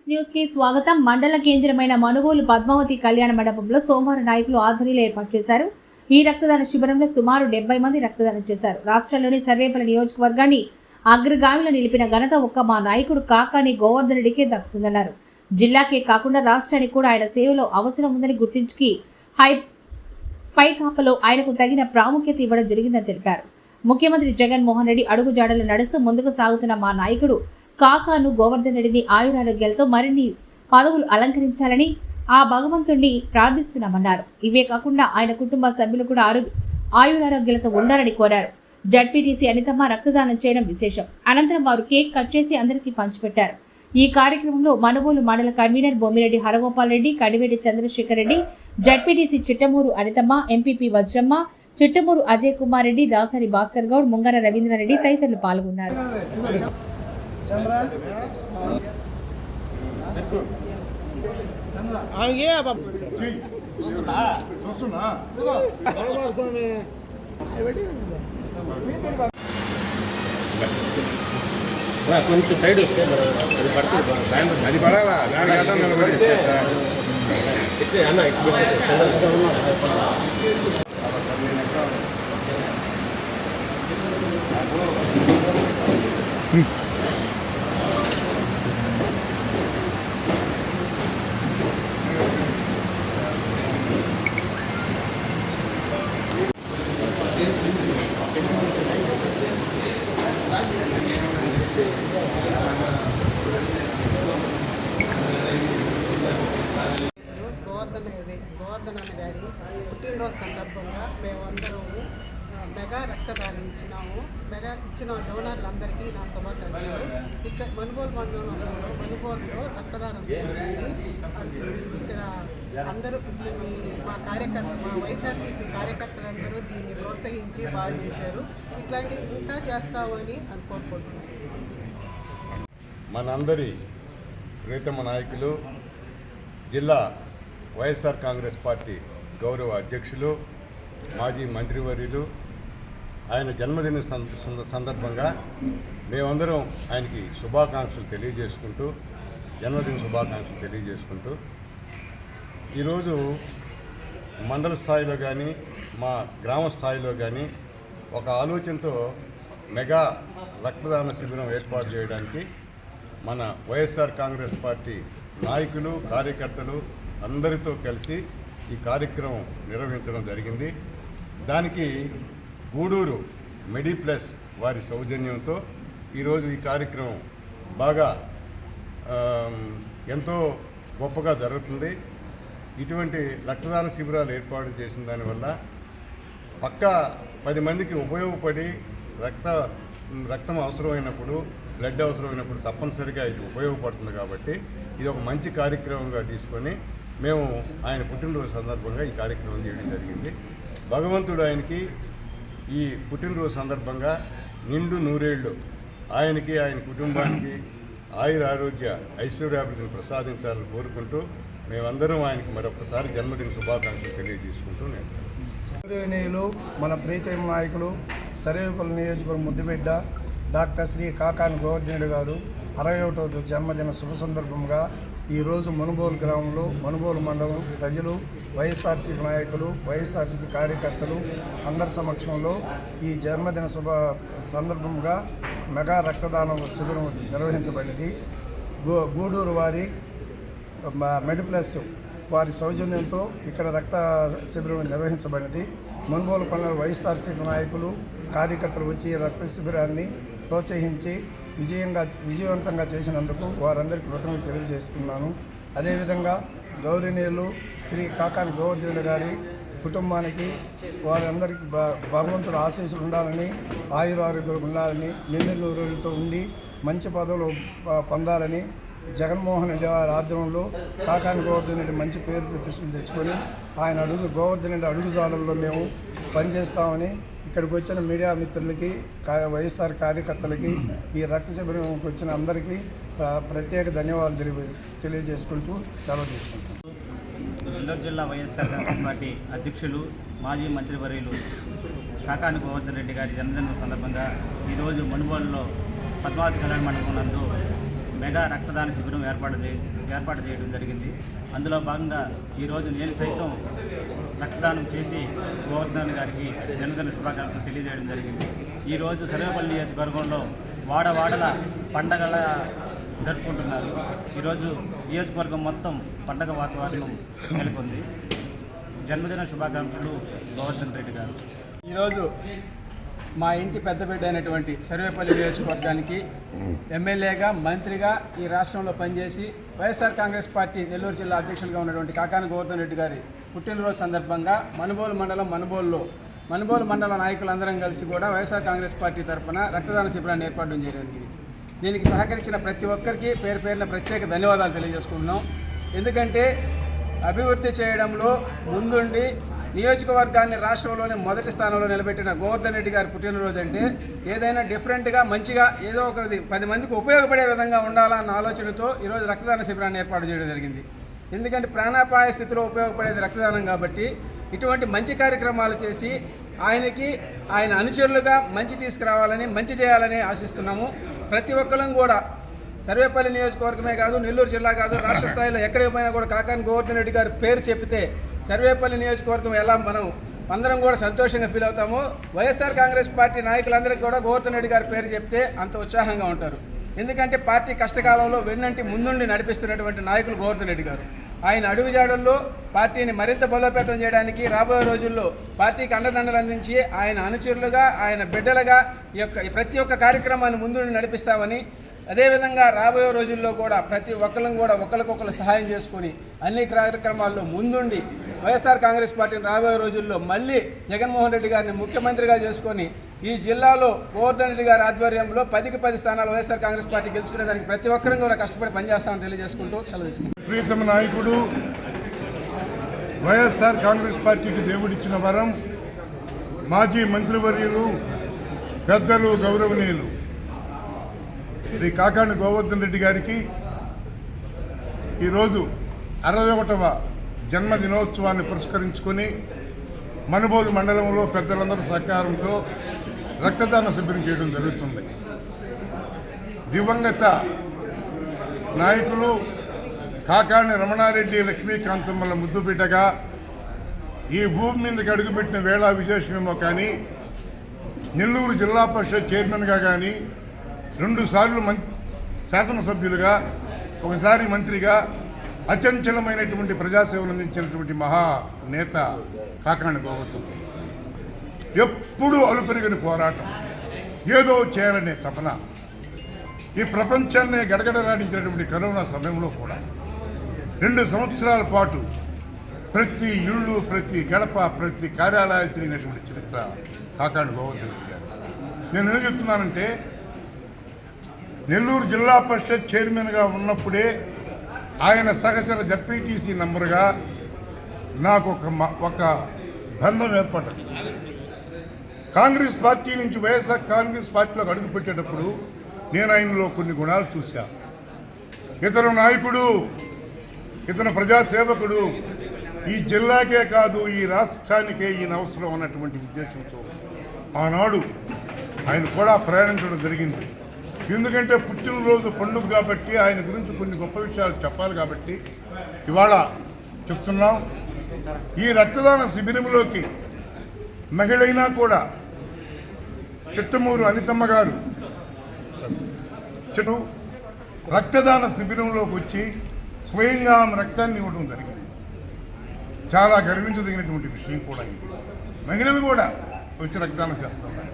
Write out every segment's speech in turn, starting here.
Six న్యూస్కి స్వాగతం. మండల కేంద్రమైన మనుగోలు పద్మావతి కళ్యాణ మండపంలో సోమవారం నాయకులు ఆధ్వర్యంలో ఏర్పాటు చేశారు. ఈ రక్తదాన శిబిరంలో సుమారు డెబ్బై మంది రక్తదానం చేశారు. రాష్ట్రంలోని సర్వేపల్లి నియోజకవర్గాన్ని అగ్రగామిలో నిలిపిన ఘనత ఒక్క మా నాయకుడు కాకాని గోవర్ధన్ రెడ్డికే దక్కుతుందన్నారు. జిల్లాకే కాకుండా రాష్ట్రానికి కూడా ఆయన సేవలో అవసరం ఉందని గుర్తించుకి హై పైకాపలో ఆయనకు తగిన ప్రాముఖ్యత ఇవ్వడం జరిగిందని తెలిపారు. ముఖ్యమంత్రి జగన్మోహన్ రెడ్డి అడుగుజాడలు నడుస్తూ ముందుకు సాగుతున్న మా నాయకుడు కాకాను గోవర్ధన్ రెడ్డిని ఆయురారోగ్యాలతో మరిన్ని పదవులు అలంకరించాలని ఆ భగవంతుణ్ణి ప్రార్థిస్తున్నామన్నారు. ఇవే కాకుండా ఆయన కుటుంబ సభ్యులు కూడా ఆరోగ్య ఆయురారోగ్యాలతో ఉండాలని కోరారు. జడ్పీటీసీ అనితమ్మ రక్తదానం చేయడం విశేషం. అనంతరం వారు కేక్ కట్ చేసి అందరికీ పంచిపెట్టారు. ఈ కార్యక్రమంలో మనుబోలు మండల convener Bommireddy Haragopal Reddy Kadiveti Chandrasekhar Reddy ZPTC Chittamuru Anithamma MPP Vajramma Chittamuru Ajay Kumar Reddy Dasari Bhaskar Goud Mungara Ravindra Reddy తదితరులు పాల్గొన్నారు. చంద్ర? చూస్తున్నా? కొంచెం సైడ్ వస్తే మరి అది పడుతుంది బ్యాండ్ అది పడాలా? అన్న గోవర్ధన గోవర్ధనన్న గారి పుట్టినరోజు సందర్భంగా మేమందరము మెగా రక్తదానం ఇచ్చినాము. మెగా ఇచ్చిన డోనర్లందరికీ నా శుభాకాంక్షలు. ఇక్కడ మనుగోలు మండలంలో మనుగోలులో రక్తదానం జరిగింది. ఇక్కడ అందరూ దీన్ని మా కార్యకర్త మా వైఎస్ఆర్సీపీ కార్యకర్తలందరూ దీన్ని ప్రోత్సహించి బాగా చేశారు. ఇట్లాంటివి ఇంకా చేస్తామని అనుకోనుకుంటున్నాను మనందరి ప్రీతమ నాయకులు జిల్లా వైఎస్ఆర్ కాంగ్రెస్ పార్టీ గౌరవ అధ్యక్షులు మాజీ మంత్రివర్యులు ఆయన జన్మదిన సందర్భంగా మేమందరం ఆయనకి శుభాకాంక్షలు తెలియజేసుకుంటూ జన్మదిన శుభాకాంక్షలు తెలియజేసుకుంటూ ఈరోజు మండల స్థాయిలో కానీ మా గ్రామ స్థాయిలో కానీ ఒక ఆలోచనతో మెగా రక్తదాన శిబిరం ఏర్పాటు చేయడానికి మన వైఎస్ఆర్ కాంగ్రెస్ పార్టీ నాయకులు కార్యకర్తలు అందరితో కలిసి ఈ కార్యక్రమం నిర్వహించడం జరిగింది. దానికి గూడూరు మెడిప్లస్ వారి సౌజన్యంతో ఈరోజు ఈ కార్యక్రమం బాగా ఎంతో గొప్పగా జరుగుతుంది. ఇటువంటి రక్తదాన శిబిరాలు ఏర్పాటు చేసిన దానివల్ల పక్క పది మందికి ఉపయోగపడి రక్త రక్తం అవసరమైనప్పుడు బ్లడ్ అవసరమైనప్పుడు తప్పనిసరిగా ఇది ఉపయోగపడుతుంది కాబట్టి ఇది ఒక మంచి కార్యక్రమంగా తీసుకొని మేము ఆయన పుట్టినరోజు సందర్భంగా ఈ కార్యక్రమం చేయడం జరిగింది. భగవంతుడు ఆయనకి ఈ పుట్టినరోజు సందర్భంగా నిండు నూరేళ్ళు ఆయనకి ఆయన కుటుంబానికి ఆయుర ఆరోగ్య ఐశ్వర్యాభివృద్ధిని ప్రసాదించాలని కోరుకుంటూ మేమందరం ఆయనకి మరొకసారి జన్మదిన శుభాకాంక్షలు తెలియజేసుకుంటూ నేను గౌరవనీయులు మన ప్రీతమ నాయకులు సరేపల్లి నియోజకవర్గం ముద్దుబిడ్డ డాక్టర్ శ్రీ కాకాని గోవర్ధనుడు గారు అరవై ఒకటో జన్మదిన శుభ సందర్భంగా ఈరోజు మనుగోలు గ్రామంలో మనుగోలు మండలం ప్రజలు వైఎస్ఆర్సీపీ నాయకులు వైఎస్ఆర్సీపీ కార్యకర్తలు అందరి సమక్షంలో ఈ జన్మదిన శుభ సందర్భంగా మెగా రక్తదానం శిబిరం నిర్వహించబడింది. గూ గూడూరు వారి మెడిప్లస్ వారి సౌజన్యంతో ఇక్కడ రక్త శిబిరం నిర్వహించబడింది. మున్గోలు పనుల వైఎస్ఆర్సీపీ నాయకులు కార్యకర్తలు వచ్చి రక్త శిబిరాన్ని ప్రోత్సహించి విజయంగా విజయవంతంగా చేసినందుకు వారందరికీ కృతజ్ఞతలు తెలియజేసుకున్నాను. అదేవిధంగా గౌరవనీయులు శ్రీ కాకాని గోవర్ధనుడు గారి కుటుంబానికి వారందరికీ భగవంతుడు ఆశీస్సులు ఉండాలని ఆయురారోగ్యాలు ఉండాలని నిండు నూరులతో ఉండి మంచి పదవులు పొందాలని జగన్మోహన్ రెడ్డి వారి ఆధ్వర్యంలో కాకాని గోవర్ధన్ రెడ్డి మంచి పేరు ప్రతిష్టలు తెచ్చుకొని ఆయన అడుగు గోవర్ధన్ రెడ్డి అడుగుజాడల్లో మేము పనిచేస్తామని ఇక్కడికి వచ్చిన మీడియా మిత్రులకి వైఎస్ఆర్ కార్యకర్తలకి ఈ రక్త శిబిరంకి వచ్చిన అందరికీ ప్ర- ప్రత్యేక ధన్యవాదాలు తెలియ తెలియజేసుకుంటూ సెలవు తీసుకుంటాం నెల్లూరు జిల్లా వైఎస్ఆర్ కాంగ్రెస్ పార్టీ అధ్యక్షులు మాజీ మంత్రివర్యులు కాకాని గోవర్ధన్ రెడ్డి గారి జన్మదినం సందర్భంగా ఈరోజు మనుగోలులో పద్మావతి కళ్యాణ మండపం నందు మెగా రక్తదాన శిబిరం ఏర్పాటు చే ఏర్పాటు చేయడం జరిగింది. అందులో భాగంగా ఈరోజు నేను సైతం రక్తదానం చేసి గోవర్ధన్ గారికి జన్మదిన శుభాకాంక్షలు తెలియజేయడం జరిగింది. ఈరోజు సర్వేపల్లి నియోజకవర్గంలో వాడవాడల పండగల జరుపుకుంటున్నారు. ఈరోజు నియోజకవర్గం మొత్తం పండగ వాతావరణం నెలకొంది. జన్మదిన శుభాకాంక్షలు గోవర్ధన్ రెడ్డి గారు. ఈరోజు మా ఇంటి పెద్ద బిడ్డ అయినటువంటి సర్వేపల్లి నియోజకవర్గానికి ఎమ్మెల్యేగా మంత్రిగా ఈ రాష్ట్రంలో పనిచేసి వైఎస్ఆర్ కాంగ్రెస్ పార్టీ నెల్లూరు జిల్లా అధ్యక్షులుగా ఉన్నటువంటి కాకాని గోవర్ధన్ రెడ్డి గారి పుట్టినరోజు సందర్భంగా మనుబోలు మండలం మనుబోలులో మనుబోలు మండల నాయకులందరం కలిసి కూడా వైఎస్ఆర్ కాంగ్రెస్ పార్టీ తరఫున రక్తదాన శిబిరాన్ని ఏర్పాటు చేయడానికి జరిగింది దీనికి సహకరించిన ప్రతి ఒక్కరికి పేరు పేరున ప్రత్యేక ధన్యవాదాలు తెలియజేసుకుంటున్నాం. ఎందుకంటే అభివృద్ధి చేయడంలో ముందుండి నియోజకవర్గాన్ని రాష్ట్రంలోనే మొదటి స్థానంలో నిలబెట్టిన గోవర్ధన్ రెడ్డి గారి పుట్టినరోజు అంటే ఏదైనా డిఫరెంట్గా మంచిగా ఏదో ఒకటి పది మందికి ఉపయోగపడే విధంగా ఉండాలన్న ఆలోచనతో ఈరోజు రక్తదాన శిబిరాన్ని ఏర్పాటు చేయడం జరిగింది. ఎందుకంటే ప్రాణాపాయ స్థితిలో ఉపయోగపడేది రక్తదానం కాబట్టి ఇటువంటి మంచి కార్యక్రమాలు చేసి ఆయనకి ఆయన అనుచరులుగా మంచి తీసుకురావాలని మంచి చేయాలని ఆశిస్తున్నాము. ప్రతి ఒక్కరం కూడా సర్వేపల్లి నియోజకవర్గమే కాదు నెల్లూరు జిల్లా కాదు రాష్ట్ర స్థాయిలో ఎక్కడికి పోయినా కూడా కాకాని గోవర్ధన్ రెడ్డి గారి పేరు చెప్తే సర్వేపల్లి నియోజకవర్గం ఎలా మనం అందరం కూడా సంతోషంగా ఫీల్ అవుతాము వైఎస్ఆర్ కాంగ్రెస్ పార్టీ నాయకులందరికీ కూడా గోవర్ధన్ రెడ్డి గారి పేరు చెప్తే అంత ఉత్సాహంగా ఉంటారు. ఎందుకంటే పార్టీ కష్టకాలంలో వెన్నంటి ముందుండి నడిపిస్తున్నటువంటి నాయకులు గోవర్ధన్ రెడ్డి గారు. ఆయన అడుగుజాడల్లో పార్టీని మరింత బలోపేతం చేయడానికి రాబోయే రోజుల్లో పార్టీకి అండదండలు అందించి ఆయన అనుచరులుగా ఆయన బిడ్డలుగా ఈ యొక్క ఈ ప్రతి ఒక్క కార్యక్రమాన్ని ముందుండి నడిపిస్తామని అదేవిధంగా రాబోయే రోజుల్లో కూడా ప్రతి ఒక్కరిని కూడా ఒకరికొకరు సహాయం చేసుకొని అన్ని కార్యక్రమాల్లో ముందుండి వైఎస్ఆర్ కాంగ్రెస్ పార్టీని రాబోయే రోజుల్లో మళ్ళీ జగన్మోహన్ రెడ్డి గారిని ముఖ్యమంత్రిగా చేసుకొని ఈ జిల్లాలో గోవర్ధన్ రెడ్డి గారి ఆధ్వర్యంలో పదికి పది స్థానాలు వైఎస్ఆర్ కాంగ్రెస్ పార్టీ గెలుచుకునే దానికి ప్రతి ఒక్కరిని కూడా కష్టపడి పనిచేస్తామని తెలియజేసుకుంటూ సెలవు తీసుకుంటాం ప్రీతమ నాయకుడు వైఎస్ఆర్ కాంగ్రెస్ పార్టీకి దేవుడిచ్చిన వరం మాజీ మంత్రివర్యులు పెద్దలు గౌరవనీయులు. శ్రీ కాకాణి గోవర్ధన్ రెడ్డి గారికి ఈరోజు అరవై ఒకటవ జన్మదినోత్సవాన్ని పురస్కరించుకొని మనుబోలు మండలంలో పెద్దలందరి సహకారంతో రక్తదాన శిబిరం చేయడం జరుగుతుంది. దివంగత నాయకులు కాకాణి రమణారెడ్డి లక్ష్మీకాంతమ్మల ముద్దుపీటగా ఈ భూమి మీదకి అడుగుపెట్టిన వేళ విశేషమేమో కానీ నెల్లూరు జిల్లా పరిషత్ చైర్మన్గా కానీ రెండుసార్లు మం శాసనసభ్యులుగా ఒకసారి మంత్రిగా అచంచలమైనటువంటి ప్రజాసేవలు అందించినటువంటి మహా నేత కాకాని గోవర్ధన్. ఎప్పుడూ అలుపెరిగిన పోరాటం. ఏదో చేయాలనే తపన. ఈ ప్రపంచాన్ని గడగడలాడించినటువంటి కరోనా సమయంలో కూడా. రెండు సంవత్సరాల పాటు ప్రతి ఇళ్ళు ప్రతి గడప ప్రతి కార్యాలయం తిరిగినటువంటి చరిత్ర కాకాణి గోవర్ధన్ గారు. నేను ఏం చెప్తున్నానంటే నెల్లూరు జిల్లా పరిషత్ చైర్మన్గా ఉన్నప్పుడే ఆయన సహచర జడ్పీటీసీ నంబర్గా నాకు ఒక ఒక బంధం ఏర్పడ్డది. కాంగ్రెస్ పార్టీ నుంచి వైఎస్ఆర్ కాంగ్రెస్ పార్టీలోకి అడుగుపెట్టేటప్పుడు నేను ఆయనలో కొన్ని గుణాలు చూశా. ఇతను నాయకుడు ఇతను ప్రజాసేవకుడు ఈ జిల్లాకే కాదు ఈ రాష్ట్రానికే ఈయన అవసరం అన్నటువంటి ఉద్దేశంతో ఆనాడు ఆయన కూడా ప్రయాణించడం జరిగింది. ఎందుకంటే పుట్టినరోజు పండుగ కాబట్టి ఆయన గురించి కొన్ని గొప్ప విషయాలు చెప్పాలి కాబట్టి ఇవాళ చెప్తున్నాం. ఈ రక్తదాన శిబిరంలోకి మహిళైనా కూడా చిట్టమూరు అనితమ్మ గారు చెటు రక్తదాన శిబిరంలోకి వచ్చి స్వయంగా ఆమె రక్తాన్ని ఇవ్వడం జరిగింది. చాలా గర్వించదగినటువంటి విషయం కూడా ఇది. మహిళలు కూడా వచ్చి రక్తదానం చేస్తున్నారు.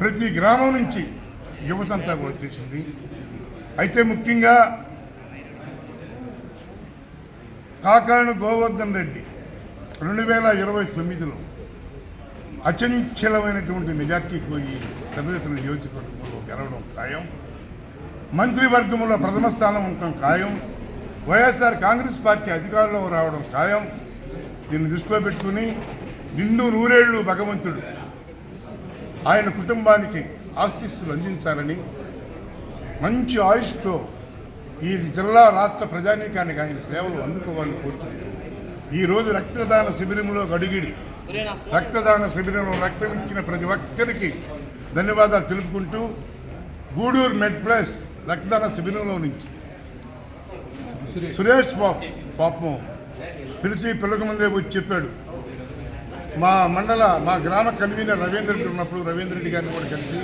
ప్రతి గ్రామం నుంచి యువతంతా కూడా వచ్చేసింది. అయితే ముఖ్యంగా కాకాను గోవర్ధన్ రెడ్డి రెండు వేల ఇరవై తొమ్మిదిలో అచంచలమైనటువంటి మెజార్టీతో ఈ సభ్యుల నియోజకవర్గంలో గెలవడం ఖాయం. మంత్రివర్గంలో ప్రథమ స్థానం ఉండటం ఖాయం. వైఎస్ఆర్ కాంగ్రెస్ పార్టీ అధికారంలో రావడం ఖాయం. దీన్ని దృష్టిలో పెట్టుకుని నిండు నూరేళ్ళు భగవంతుడు ఆయన కుటుంబానికి ఆశీస్సులు అందించాలని మంచి ఆయుష్తో ఈ జిల్లా రాష్ట్ర ప్రజానీకానికి ఆయన సేవలు అందుకోవాలని కోరుకుంటున్నాను. ఈరోజు రక్తదాన శిబిరంలో గడుగిడి రక్తదాన శిబిరంలో రక్తం ఇచ్చిన ప్రతి ఒక్కరికి ధన్యవాదాలు తెలుపుకుంటూ గూడూరు మెడ్ ప్లస్ రక్తదాన శిబిరంలో నుంచి. సురేష్ బాబు పాపం పిలిచి పిల్లక ముందే వచ్చి చెప్పాడు. మా మండల మా గ్రామ కన్వీనర్ రవీంద్ర ఉన్నప్పుడు రవీంద్ర రెడ్డి గారిని కూడా కలిసి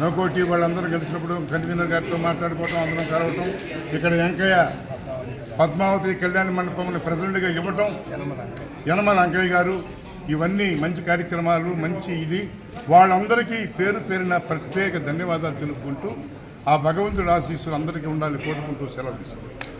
నోకోటి వాళ్ళందరూ కలిసినప్పుడు కన్వీనర్ గారితో మాట్లాడుకోవటం అందరం కలవటం ఇక్కడ వెంకయ్య పద్మావతి కళ్యాణ మండపంలో ప్రెసిడెంట్గా ఇవ్వటం. యనమల అంకయ్య గారు ఇవన్నీ మంచి కార్యక్రమాలు మంచి ఇది. వాళ్ళందరికీ పేరు పేరిన ప్రత్యేక ధన్యవాదాలు తెలుపుకుంటూ ఆ భగవంతుడు ఆశీస్సులు అందరికీ ఉండాలని కోరుకుంటూ సెలవు తీసుకుంటాం